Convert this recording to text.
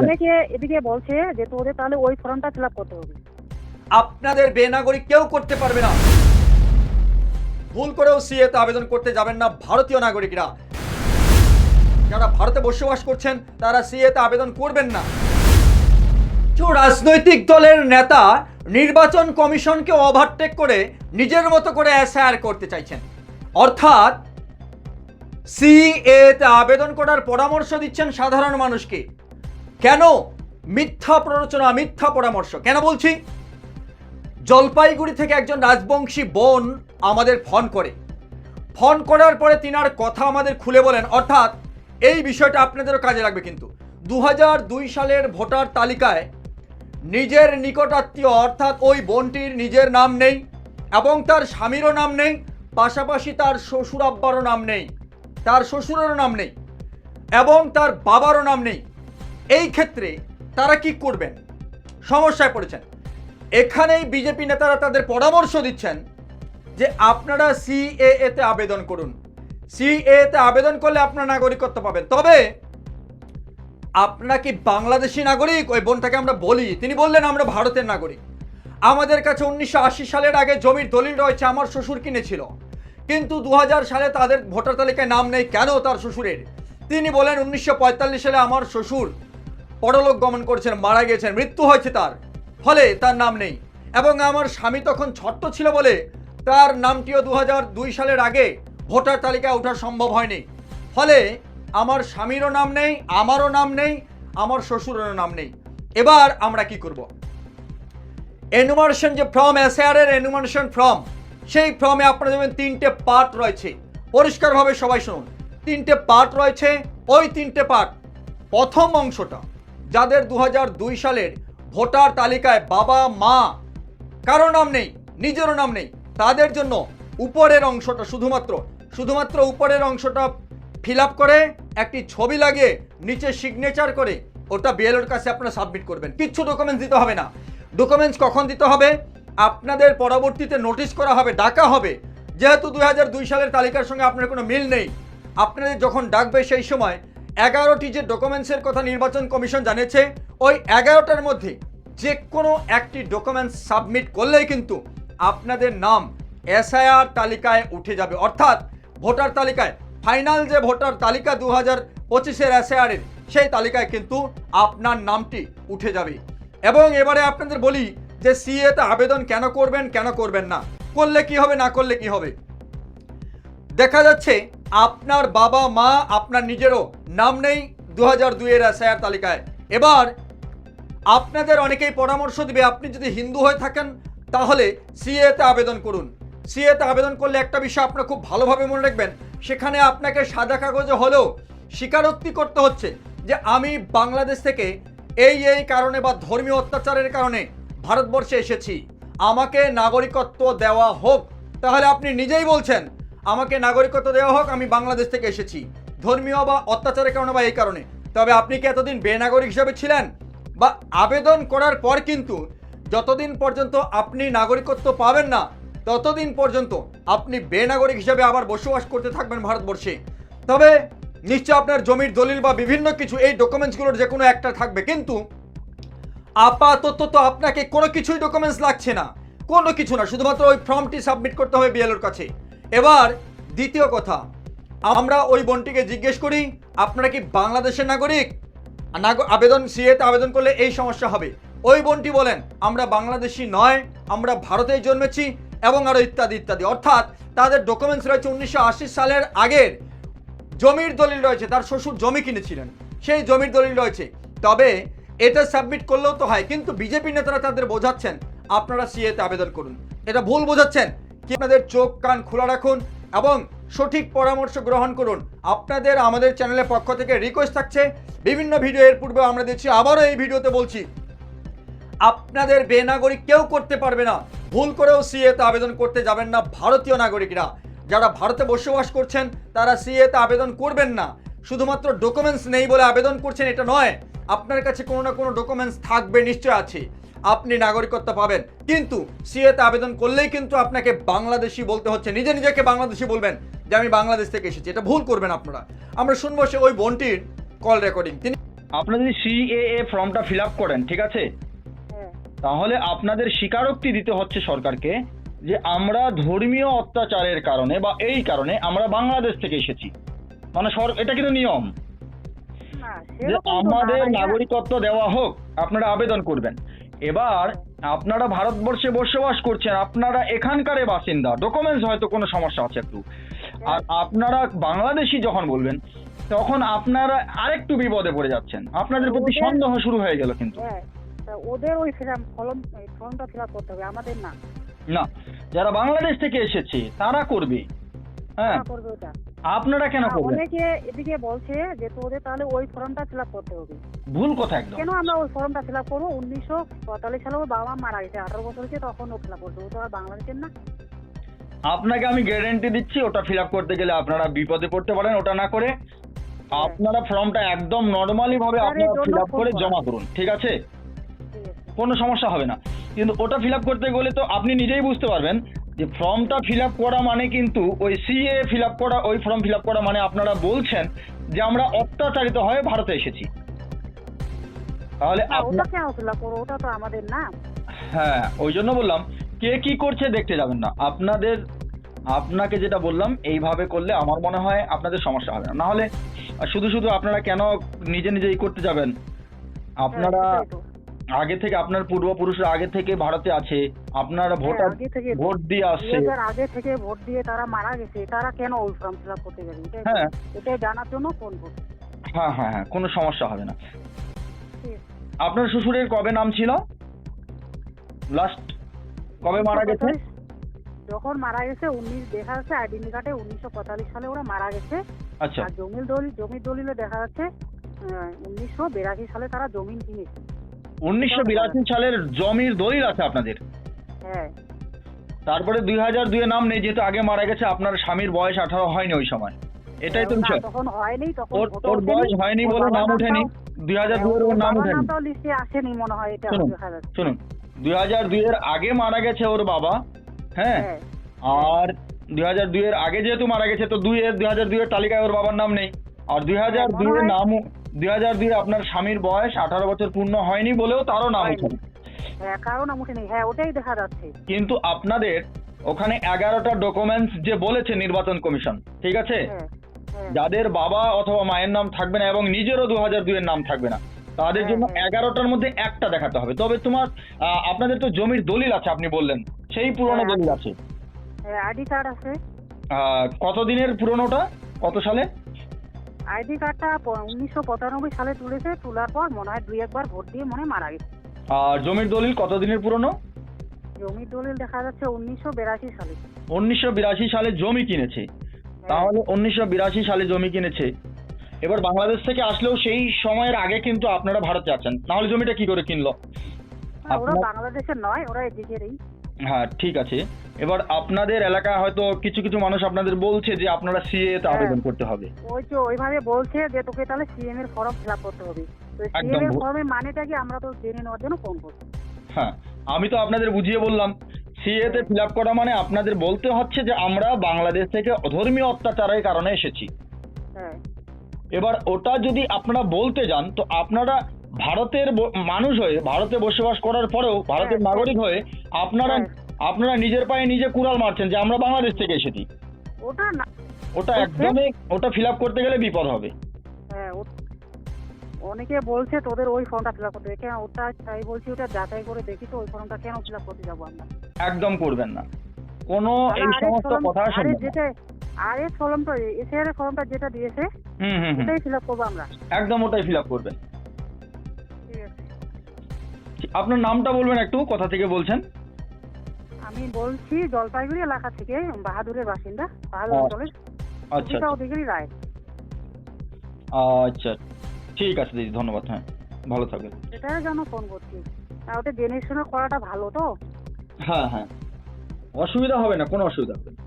অনেকে এদিকে বলছে যে তোদের তাহলে ওই ফর্মটা ফিল করতে হবে। আপনাদের বেনাগরিক কেউ করতে পারবে না। ভুল করেও সিএতে আবেদন করতে যাবেন না ভারতীয় নাগরিকরা। যারা ভারতে বসবাস করছেন তারা সিএতে আবেদন করবেন না। কিছু রাজনৈতিক দলের নেতা নির্বাচন কমিশনকে ওভারটেক করে নিজের মতো করে এসআর করতে চাইছেন। অর্থাৎ সিএতে আবেদন করার পরামর্শ দিচ্ছেন সাধারণ মানুষকে। কেন মিথ্যা প্ররোচনা, মিথ্যা পরামর্শ? কেন বলছি? জলপাইগুড়ি থেকে একজন রাজবংশী বোন আমাদের ফোন করে। ফোন করার পরে তিনার কথা আমাদের খুলে বলেন। অর্থাৎ এই বিষয়টা আপনাদেরও কাজে লাগবে কিন্তু। দু সালের ভোটার তালিকায় নিজের নিকটাত্মীয় অর্থাৎ ওই বোনটির নিজের নাম নেই এবং তার স্বামীরও নাম নেই, পাশাপাশি তার শ্বশুর আব্বারও নাম নেই, তার শ্বশুরেরও নাম নেই এবং তার বাবারও নাম নেই। এই ক্ষেত্রে তারা কি করবেন? সমস্যায় পড়েছেন। এখানেই বিজেপি নেতারা তাদের পরামর্শ দিচ্ছেন যে আপনারা সিএএ তে আবেদন করুন। সিএ তে আবেদন করলে আপনার নাগরিকত্ব পাবেন। তবে আপনারা কি বাংলাদেশি নাগরিক, ওই বোনটাকে আমরা বলি, তিনি বললেন, আমরা ভারতের নাগরিক। আমাদের কাছে উনিশশো আশি সালের আগে জমির দলিল রয়েছে, আমার শ্বশুর কিনেছিল। কিন্তু দু হাজার সালে তাদের ভোটার তালিকায় নাম নেই, কেন তার শ্বশুরের? তিনি বলেন, উনিশশো পঁয়তাল্লিশ সালে আমার শ্বশুর পরলোক গমন করেছেন, মারা গিয়েছেন, মৃত্যু হয়েছে তার। ফলে তার নাম নেই। এবং আমার স্বামী তখন ছোট্ট ছিল বলে তার নামটিও দু সালের আগে ভোটার তালিকায় ওঠা সম্ভব হয়নি। ফলে আমার স্বামীরও নাম নেই, আমারও নাম নেই, আমার শ্বশুরেরও নাম নেই। এবার আমরা কি করব? এনুমারেশন যে ফর্ম এর এনুমারেশন ফর্ম সেই ফর্মে আপনারা দেখবেন তিনটে পার্ট রয়েছে। পরিষ্কারভাবে সবাই শুনুন। তিনটে পার্ট রয়েছে, ওই তিনটে পার্ট প্রথম অংশটা। যাদের দু দুই সালের ভোটার তালিকায় বাবা, মা কারও নাম নেই, নিজেরও নাম নেই, তাদের জন্য উপরের অংশটা শুধুমাত্র শুধুমাত্র উপরের অংশটা ফিল করে, একটি ছবি লাগিয়ে নিচে সিগনেচার করে ওটা বিএলওর কাছে আপনারা সাবমিট করবেন। কিচ্ছু ডকুমেন্টস দিতে হবে না। ডকুমেন্টস কখন দিতে হবে? আপনাদের পরবর্তীতে নোটিশ করা হবে, ডাকা হবে। যেহেতু দু হাজার দুই সালের তালিকার সঙ্গে আপনার কোনো মিল নেই, আপনাদের যখন ডাকবে সেই সময় এগারোটি যে ডকুমেন্টসের কথা নির্বাচন কমিশন জানিয়েছে, ওই এগারোটার মধ্যে যে কোনো একটি ডকুমেন্টস সাবমিট করলেই কিন্তু আপনাদের নাম এসআইআর তালিকায় উঠে যাবে। অর্থাৎ ভোটার তালিকায়, ফাইনাল যে ভোটার তালিকা দু হাজার পঁচিশের এসআইআরের, সেই তালিকায় কিন্তু আপনার নামটি উঠে যাবে। এবং এবারে আপনাদের বলি যে সিএতে আবেদন কেন করবেন কেন করবেন না? করলে কি হবে, না করলে কি হবে? দেখা যাচ্ছে আপনার বাবা, মা, আপনার নিজেরও নাম নেই দু হাজার দুইয়ের এসআইআর তালিকায়। এবার আপনাদের অনেকেই পরামর্শ দিবে, আপনি যদি হিন্দু হয়ে থাকেন, তাহলে সিএতে আবেদন করুন। সিএতে আবেদন করলে একটা বিষয় আপনার খুব ভালোভাবে মনে রাখবেন, সেখানে আপনাকে সাদা কাগজে হলেও স্বীকারোক্তি করতে হচ্ছে যে আমি বাংলাদেশ থেকে এই এই কারণে বা ধর্মীয় অত্যাচারের কারণে ভারতবর্ষে এসেছি। আমাকে নাগরিকত্ব দেওয়া হোক। তাহলে আপনি নিজেই বলছেন আমাকে নাগরিকত্ব দেওয়া হোক, আমি বাংলাদেশ থেকে এসেছি। ধর্মীয় বা অত্যাচারের কারণে বা এই কারণে। তবে আপনি কি এতদিন বেনাগরিক হিসাবে ছিলেন? বা আবেদন করার পর কিন্তু যতদিন পর্যন্ত আপনি নাগরিকত্ব পাবেন না, ততদিন পর্যন্ত আপনি বেনাগরিক হিসাবে আবার বসবাস করতে থাকবেন ভারতবর্ষে। তবে নিশ্চয় আপনার জমির দলিল বা বিভিন্ন কিছু এই ডকুমেন্টসগুলোর যে কোনো একটা থাকবে। কিন্তু আপাতত তো আপনাকে কোনো কিছুই ডকুমেন্টস লাগছে না। কোনো কিছু না, শুধুমাত্র ওই ফর্মটি সাবমিট করতে হবে বিএলওর কাছে। এবার দ্বিতীয় কথা, আমরা ওই বোনটিকে জিজ্ঞেস করি, আপনারা কি বাংলাদেশের নাগরিক? নাগ- আবেদন, সিএতে আবেদন করলে এই সমস্যা হবে। ওই বোনটি বলেন, আমরা বাংলাদেশি নয়, আমরা ভারতে জন্মেছি এবং আরও ইত্যাদি ইত্যাদি। অর্থাৎ তাদের ডকুমেন্টস রয়েছে উনিশশো আশি সালের আগের। জমির দলিল রয়েছে, তার শ্বশুর জমি কিনেছিলেন। সেই জমির দলিল রয়েছে। তবে এটা সাবমিট করলেও তো হয়, কিন্তু বিজেপি নেতারা তাদের বোঝাচ্ছেন, আপনারা সিএতে আবেদন করুন। এটা ভুল বোঝাচ্ছেন। আপনাদের চোখ, কান খোলা রাখুন এবং সঠিক পরামর্শ গ্রহণ করুন। আপনাদের আমাদের চ্যানেলের পক্ষ থেকে রিকোয়েস্ট থাকছে, বিভিন্ন ভিডিও এর পূর্বে আমরা দিচ্ছি, আবারও এই ভিডিওতে বলছি, আপনাদের বেনাগরিক কেউ করতে পারবে না। ভুল করেও সিএতে আবেদন করতে যাবেন না ভারতীয় নাগরিকরা। যারা ভারতে বসবাস করছেন, তারা সিএতে আবেদন করবেন না। শুধুমাত্র ডকুমেন্টস নেই বলে আবেদন করছেন, এটা নয়। আপনার কাছে কোনো না কোনো ডকুমেন্টস থাকবে, নিশ্চয় আছে। আপনি নাগরিকত্ব পাবেন। কিন্তু সিএতে আবেদন করলেই কিন্তু আপনাকে বাংলাদেশি বলতে হচ্ছে। নিজে নিজেকে বাংলাদেশি বলবেন যে আমি বাংলাদেশ থেকে এসেছি। এটা ভুল করবেন আপনারা। আমরা শুনব সে ওই বোনটির কল রেকর্ডিং তিনি আপনারা যদি সিএএ ফর্মটা ফিল আপ করেন ঠিক আছে? হ্যাঁ। তাহলে আপনাদের স্বীকারোক্তি দিতে হচ্ছে সরকারকে যে আমরা ধর্মীয় অত্যাচারের কারণে বা এই কারণে আমরা বাংলাদেশ থেকে এসেছি। মানে এটা কিন্তু নিয়ম। যে আমাদের নাগরিকত্ব দেওয়া হোক আপনারা আবেদন করবেন। এবার আপনারা ভারতবর্ষে বসবাস করছেন আপনারা এখানকার বাসিন্দা। ডকুমেন্টস হয়তো কোনো সমস্যা আছে একটু। আর আপনারা বাংলাদেশি যখন বলবেন তখন আপনারা আরেকটু বিপদে পড়ে যাচ্ছেন। আপনাদের প্রতি সন্দেহ শুরু হয়ে গেল কিন্তু। হ্যাঁ ওদের ওই ফর্ম ফর্ম ফর্মটা ফিল করতে হবে আমাদের না। না যারা বাংলাদেশ থেকে এসেছে তারা করবে। হ্যাঁ। করবে ওটা। আপনারা কেন করবেন? অনেকে এদিকে বলছে যে তোদের তাহলে ওই ফর্মটা ফিল আপ করতে হবে। ভুল কথা একদম। কেন আমরা ওই ফর্মটা ফিল আপ করব? উনিশশো পঁয়তাল্লিশ সালে ওর বাবা মারা গেছে আঠারো বছর হয়েছে তখন ও ফিল করবে ও তো আর বাংলাদেশের না। আপনাকে আমি গ্যারেন্টি দিচ্ছি ওটা ফিল আপ করতে গেলে আপনারা বিপদে পড়তে পারেন ওটা না করে আপনারা ফর্মটা একদম নর্মালি ভাবে আপনারা ফিল করে জমা করুন ঠিক আছে? ঠিক আছে। কোনো সমস্যা হবে না। কিন্তু ওটা ফিল আপ করতে গেলে তো আপনি নিজেই বুঝতে পারবেন যে ফর্মটা ফিল আপ করা মানে কিন্তু ওই সিএ ফিল আপ করা ওই ফর্ম ফিল আপ করা মানে আপনারা বলছেন যে আমরা অত্যাচারিত হয়ে ভারতে এসেছি। তাহলে ওটা তো আমাদের না। হ্যাঁ ওই জন্য বললাম কে কি করছে দেখতে যাবেন না। আপনাদের আপনাকে যেটা বললাম এইভাবে করলে আমার মনে হয় আপনাদের সমস্যা হবে না। নাহলে শুধু শুধু আপনারা কেন নিজে নিজেই করতে যাবেন? আপনারা হ্যাঁ। আগে থেকে আপনার পূর্বপুরুষরা আগে থেকে ভারতে আছে আপনারা ভোটার হ্যাঁ, আগে থেকে ভোট দিয়ে আসছে। আগে থেকে ভোট দিয়ে তারা মারা গেছে তারা কেন ওই ফর্ম ফিল করতে এটাই হ্যাঁ। এটাই জানার জন্য ফোন করছি। হ্যাঁ হ্যাঁ হ্যাঁ কোনো সমস্যা হবে না। আপনার শ্বশুরের কবে নাম ছিল? লাস্ট কবে মারা গেছে? যখন মারা গেছে উনিশ দেখা যাচ্ছে আইডেন্টি কার্ডে উনিশশো পঁয়তাল্লিশ সালে ওরা মারা গেছে। আচ্ছা। জমির দলিল জমির দলিলে দেখা যাচ্ছে উনিশশো বিরাশি সালে তারা জমিন কিনেছে। উনিশশো বিরাশি সালের জমির দলিল আছে আপনাদের। হ্যাঁ। তারপরে দুই হাজার দুয়ে নাম নেই যেহেতু আগে মারা গেছে আপনার স্বামীর বয়স আঠারো হয়নি ওই সময়। এটাই তো বিষয়। ওর। বয়স হয়নি বলে নাম ওঠেনি। দুই হাজার হ্যাঁ, দুয়ের ওর নাম ওঠেনি। হয় শুনুন। শুনুন দুই। হাজার দুইয়ের আগে মারা গেছে ওর বাবা হ্যাঁ? হ্যাঁ। আর দুই হাজার দুইয়ের আগে যেহেতু মারা গেছে তো দুইয়ের দুই হাজার দুইয়ের তালিকায় ওর বাবার নাম নেই। আর দুই হাজার দুইয়ের নাম দুই হাজার দুই আপনার স্বামীর বয়স আঠারো বছর পূর্ণ হয়নি বলেও তারও নাম হয়নি। ওঠেনি হ্যাঁ কারণ নাম হ্যাঁ ওটাই দেখা যাচ্ছে। কিন্তু আপনাদের ওখানে এগারোটা ডকুমেন্টস যে বলেছে নির্বাচন কমিশন ঠিক আছে? হ্যাঁ হ্যাঁ। যাদের বাবা অথবা মায়ের নাম থাকবে না এবং নিজেরও দু হাজার দুইয়ের নাম থাকবে না তাদের হ্যাঁ, জন্য হ্যাঁ। এগারোটার মধ্যে একটা দেখাতে হবে। তবে তোমার আপনাদের তো জমির দলিল আছে আপনি বললেন। সেই পুরনো হ্যাঁ, দলিল আছে। হ্যাঁ আইডি কার্ড আছে। কতদিনের পুরনোটা? কত সালে? আইডি কার্ডটা উনিশশো পঁচানব্বই সালে তুলেছে। তোলার পর মনে হয় দুই একবার ভোট দিয়ে মনে মারা গেছে। আর জমির দলিল কতদিনের পুরনো? জমির দলিল দেখা যাচ্ছে উনিশশো বিরাশি সালে। উনিশশো বিরাশি সালে জমি কিনেছে। তাহলে উনিশশো বিরাশি সালে জমি কিনেছে। এবার বাংলাদেশ থেকে আসলেও সেই সময়ের আগে কিন্তু আপনারা ভারতে আছেন। নাহলে জমিটা কি করে কিনলো? ওরা আপনার- বাংলাদেশের নয় ওরা এদিকেরই হ্যাঁ ঠিক আছে। এবার আপনাদের এলাকায় হয়তো কিছু কিছু মানুষ আপনাদের বলছে যে আপনারা সিএ তে হ্যাঁ। আবেদন করতে হবে। ওই তো ওইভাবে বলছে যে তোকে তাহলে সিএম এর ফর্ম ফিল করতে হবে। তো সিএম এর ফর্মের মানেটা কি? আমরা তো জেনে নেওয়ার জন্য ফোন করছি। হ্যাঁ আমি তো আপনাদের বুঝিয়ে বললাম। সিএ তে ফিল আপ করা মানে আপনাদের বলতে হচ্ছে যে আমরা বাংলাদেশ থেকে অধর্মীয় অত্যাচারের কারণে এসেছি। হ্যাঁ। এবার ওটা যদি আপনারা বলতে যান তো আপনারা ভারতের মানুষ হয়ে ভারতে বসবাস করার পরেও ভারতের হ্যাঁ, নাগরিক হয়ে আপনারা হ্যাঁ। আপনারা নিজের পায়ে নিজে কুড়াল মারছেন যে আমরা বাংলাদেশ থেকে এসেছি। ওটা না। ওটা একদমই ওটা ফিল আপ করতে গেলে বিপদ হবে। হ্যাঁ অনেকে বলছে তোদের ওই ফর্মটা ফিল আপ করতে কেন ওটা তাই বলছি ওটা যাচাই করে দেখি তো ওই ফর্মটা কেন ফিল আপ করতে যাব আমরা? একদম করবেন না। কোনো এই সমস্ত কথা শুনবেন যেটা আর এস ফর্মটা এসআর এর ফর্মটা যেটা দিয়েছে হুম হুম ওটাই ফিল আপ করব আমরা। একদম ওটাই ফিল আপ করবেন। আপনার নামটা বলবেন একটু কোথা থেকে বলছেন? আমি বলছি জলপাইগুড়ি এলাকা থেকে বাহাদুরের বাসিন্দা বাহাদুর আচ্ছা। অঞ্চলের আচ্ছা অধিকারী রায়। আচ্ছা ঠিক আছে দিদি ধন্যবাদ হ্যাঁ ভালো থাকবেন। সেটার জন্য ফোন করছি। ওটা জেনে শুনে করাটা ভালো তো? হ্যাঁ হ্যাঁ। অসুবিধা হবে না কোনো অসুবিধা হবে না।